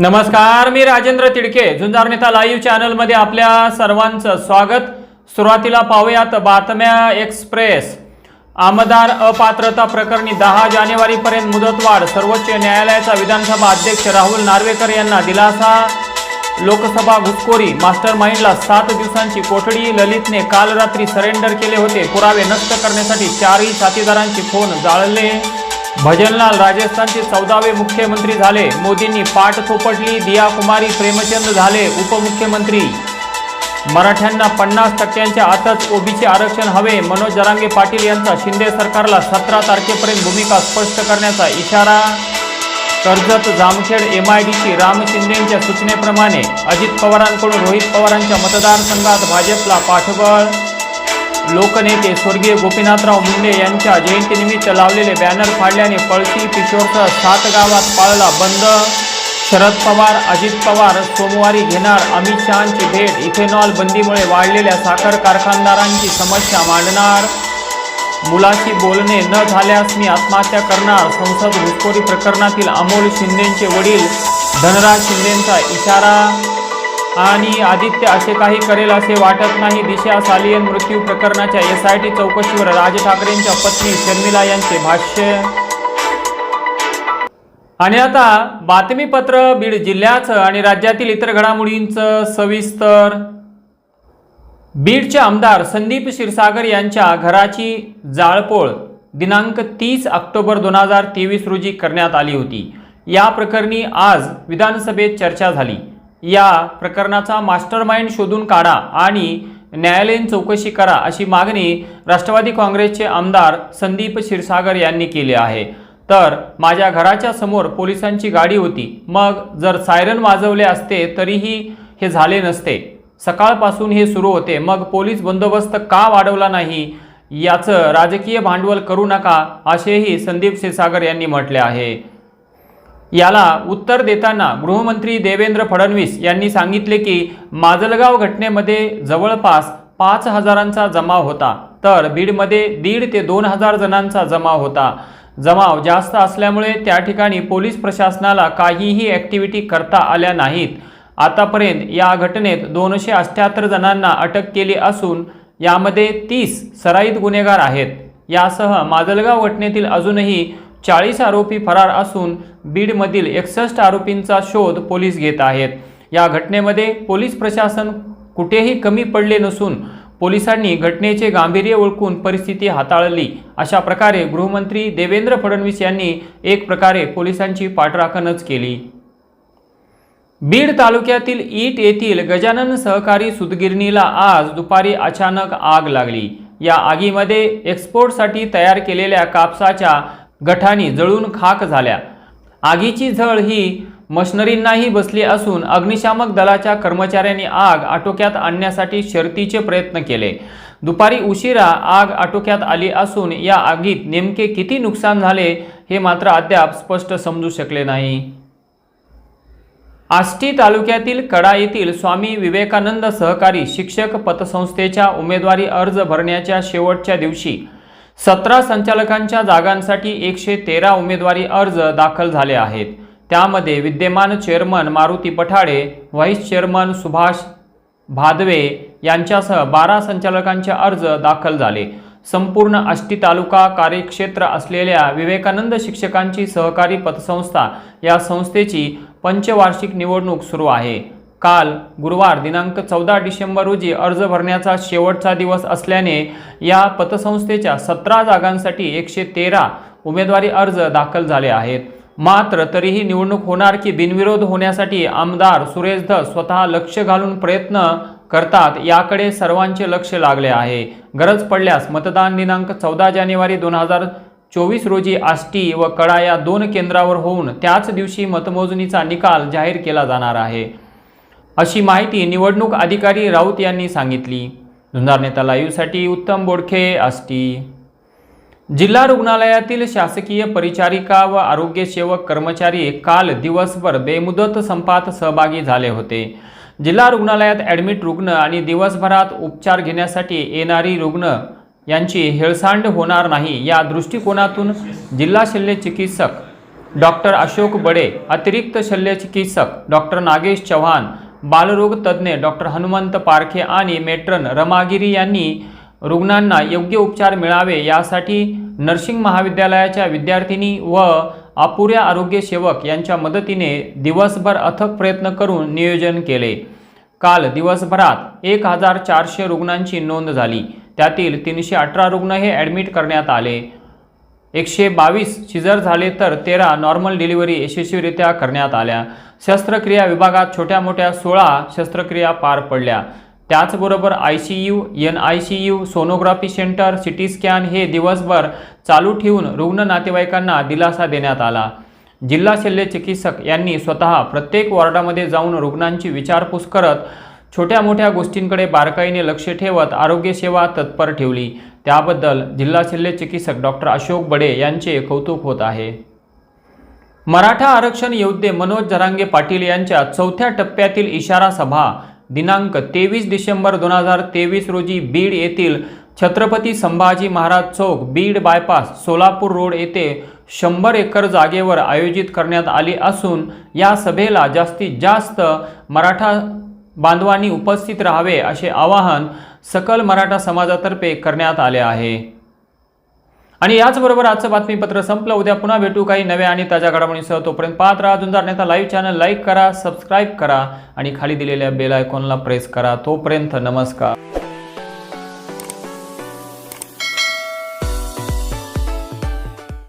नमस्कार मी राजेंद्र तिडके. झुंजार नेता लाईव्ह चॅनलमध्ये आपल्या सर्वांचं स्वागत. सुरुवातीला पाहूयात बातम्या एक्सप्रेस. आमदार अपात्रता प्रकरणी दहा जानेवारीपर्यंत मुदतवाढ. सर्वोच्च न्यायालयाचा विधानसभा अध्यक्ष राहुल नार्वेकर यांना दिलासा. लोकसभा घुसखोरी. मास्टर माइंडला सात दिवसांची कोठडी. ललितने काल रात्री सरेंडर केले होते. पुरावे नष्ट करण्यासाठी चारही साथीदारांचे फोन जाळले. भजनलाल राजस्थानचे चौदावे मुख्यमंत्री झाले. मोदींनी पाठ थोपटली दिया कुमारी प्रेमचंद झाले उपमुख्यमंत्री. मराठ्यांना पन्नास टक्क्यांच्या आतच ओबीसी आरक्षण हवे मनोज जरांगे पाटील यांचा शिंदे सरकारला सतरा तारखेपर्यंत भूमिका स्पष्ट करण्याचा इशारा. कर्जत जामखेड एमआयडीसी राम शिंदेंच्या सूचनेप्रमाणे अजित पवारांकडून रोहित पवारांच्या मतदारसंघात भाजपला पाठबळ. लोकनेते स्वर्गीय गोपीनाथराव मुंडे यांच्या जयंतीनिमित्त लावलेले बॅनर फाडल्याने पळशी किशोरसह सात गावात पाळला बंद. शरद पवार अजित पवार सोमवारी घेणार अमित शहांची भेट. इथेनॉल बंदीमुळे वाढलेल्या साखर कारखानदारांची समस्या मांडणार. मुलाशी बोलणे न झाल्यास मी आत्महत्या करणार. संसद घुसखोरी प्रकरणातील अमोल शिंदेचे वडील धनराज शिंदेंचा इशारा आणि आदित्य असे काही करेल असे वाटत नाही. दिशा सालियन मृत्यू प्रकरणाच्या एस आय टी चौकशीवर राज ठाकरेंच्या पत्नी शर्मिला यांचे भाष्य. आणि आता बातमीपत्र बीड जिल्ह्याचं आणि राज्यातील इतर घडामोडींचं सविस्तर. बीडचे आमदार संदीप क्षीरसागर यांच्या घराची जाळपोळ दिनांक तीस ऑक्टोबर दोन हजार तेवीस रोजी करण्यात आली होती. या प्रकरणी आज विधानसभेत चर्चा झाली. या प्रकरणाचा मास्टर माइंड शोधून काढा आणि न्यायालयीन चौकशी करा अशी मागणी राष्ट्रवादी काँग्रेसचे आमदार संदीप क्षीरसागर यांनी केली आहे. तर माझ्या घराच्या समोर पोलिसांची गाडी होती. मग जर सायरन वाजवले असते तरीही हे झाले नसते. सकाळपासून हे सुरू होते. मग पोलीस बंदोबस्त का वाढवला नाही? याचं राजकीय भांडवल करू नका असेही संदीप क्षीरसागर यांनी म्हटले आहे. याला उत्तर देताना गृहमंत्री देवेंद्र फडणवीस यांनी सांगितले की माजलगाव घटनेमध्ये जवळपास पाच हजारांचा जमाव होता तर बीडमध्ये दीड ते दोन हजार जणांचा जमाव होता. जमाव जास्त असल्यामुळे त्या ठिकाणी पोलीस प्रशासनाला काहीही ॲक्टिव्हिटी करता आल्या नाहीत. आतापर्यंत या घटनेत दोनशे अठ्ठ्याहत्तर जणांना अटक केली असून यामध्ये तीस सराईत गुन्हेगार आहेत. यासह माजलगाव घटनेतील अजूनही चाळीस आरोपी फरार असून बीडमधील एकसष्ट आरोपींचा शोध पोलीस घेत आहेत. या घटनेमध्ये पोलीस प्रशासन कुठेही कमी पडले नसून पोलिसांनी घटनेचे गांभीर्य ओळखून परिस्थिती हाताळली. अशा प्रकारे गृहमंत्री देवेंद्र फडणवीस यांनी एक प्रकारे पोलिसांची पाठराखणच केली. बीड तालुक्यातील ईट येथील गजानन सहकारी सुतगिरणीला आज दुपारी अचानक आग लागली. या आगीमध्ये एक्सपोर्टसाठी तयार केलेल्या कापसाच्या गठानी जळून खाक झाल्या. आगीची झळ ही मशनरींनाही बसली असून अग्निशामक दलाच्या कर्मचाऱ्यांनी आग आटोक्यात आणण्यासाठी शर्तीचे प्रयत्न केले. दुपारी उशिरा आग आटोक्यात आली असून या आगीत नेमके किती नुकसान झाले हे मात्र अद्याप स्पष्ट समजू शकले नाही. आष्टी तालुक्यातील कडा येथील स्वामी विवेकानंद सहकारी शिक्षक पतसंस्थेच्या उमेदवारी अर्ज भरण्याच्या शेवटच्या दिवशी सतरा संचालकांच्या जागांसाठी एकशे तेरा उमेदवारी अर्ज दाखल झाले आहेत. त्यामध्ये विद्यमान chairman Maruti Pathade vice chairman Subhash Bhadve यांच्यासह बारा संचालकांचे अर्ज दाखल झाले. संपूर्ण आष्टी तालुका कार्यक्षेत्र असलेल्या विवेकानंद शिक्षकांची सहकारी पतसंस्था या संस्थेची पंचवार्षिक निवडणूक सुरू आहे. काल गुरुवार दिनांक चौदा डिसेंबर रोजी अर्ज भरण्याचा शेवटचा दिवस असल्याने या पतसंस्थेच्या सतरा जागांसाठी एकशे तेरा उमेदवारी अर्ज दाखल झाले आहेत. मात्र तरीही निवडणूक होणार की बिनविरोध होण्यासाठी आमदार सुरेश धस स्वतः लक्ष घालून प्रयत्न करतात याकडे सर्वांचे लक्ष लागले आहे. गरज पडल्यास मतदान दिनांक चौदा जानेवारी दोन हजार चोवीस रोजी आष्टी व कडा या दोन केंद्रावर होऊन त्याच दिवशी मतमोजणीचा निकाल जाहीर केला जाणार आहे. अशी माहिती निवडणूक अधिकारी राऊत यांनी सांगितली. झुंजार नेता लाईव्हसाठी उत्तम बोडखे आष्टी जिल्हा रुग्णालयातील शासकीय परिचारिका व आरोग्यसेवक कर्मचारी काल दिवसभर बेमुदत संपात सहभागी झाले होते. जिल्हा रुग्णालयात ॲडमिट रुग्ण आणि दिवसभरात उपचार घेण्यासाठी येणारी रुग्ण यांची हेळसांड होणार नाही या दृष्टिकोनातून जिल्हा शल्य चिकित्सक डॉक्टर अशोक बडे अतिरिक्त शल्यचिकित्सक डॉक्टर नागेश चव्हाण बालरोग तज्ज्ञ डॉक्टर हनुमंत पारखे आणि मेट्रन रमागिरी यांनी रुग्णांना योग्य उपचार मिळावे यासाठी नर्सिंग महाविद्यालयाच्या विद्यार्थिनी व अपुऱ्या आरोग्य सेवक यांच्या मदतीने दिवसभर अथक प्रयत्न करून नियोजन केले. काल दिवसभरात एक हजार चारशे रुग्णांची नोंद झाली. त्यातील तीनशे अठरा रुग्ण हे ॲडमिट करण्यात आले. एकशे बावीस शिजर झाले तर तेरा नॉर्मल डिलिव्हरी यशस्वीरित्या करण्यात आल्या. शस्त्रक्रिया विभागात छोट्या मोठ्या सोळा शस्त्रक्रिया पार पडल्या. त्याचबरोबर I C U N I C U sonography centre CT scan हे दिवसभर चालू ठेवून रुग्ण नातेवाईकांना दिलासा देण्यात आला. जिल्हा शल्य चिकित्सक यांनी स्वतः प्रत्येक वॉर्डामध्ये जाऊन रुग्णांची विचारपूस करत छोट्या मोठ्या गोष्टींकडे बारकाईने लक्ष ठेवत आरोग्यसेवा तत्पर ठेवली. त्याबद्दल जिल्हा शल्य चिकित्सक डॉक्टर अशोक बडे यांचे कौतुक होत आहे. मराठा आरक्षण योद्धे मनोज जरांगे पाटील यांच्या चौथ्या टप्प्यातील इशारा सभा दिनांक तेवीस डिसेंबर दोन हजार तेवीस रोजी बीड येथील छत्रपती संभाजी महाराज चौक बीड बायपास सोलापूर रोड येथे शंभर एकर जागेवर आयोजित करण्यात आली असून या सभेला जास्तीत जास्त मराठा बांधवांनी उपस्थित राहावे असे आवाहन सकल मराठा समाजातर्फे करण्यात आले आहे. आणि याचबरोबर आजचं बातमीपत्र संपलं. उद्या पुन्हा भेटू काही नव्या आणि ताज्या घडामोडींसह. तोपर्यंत पाहत राहा Junjar Neta live channel like करा सबस्क्राईब करा आणि खाली दिलेल्या बेल आयकॉनला प्रेस करा. तोपर्यंत नमस्कार.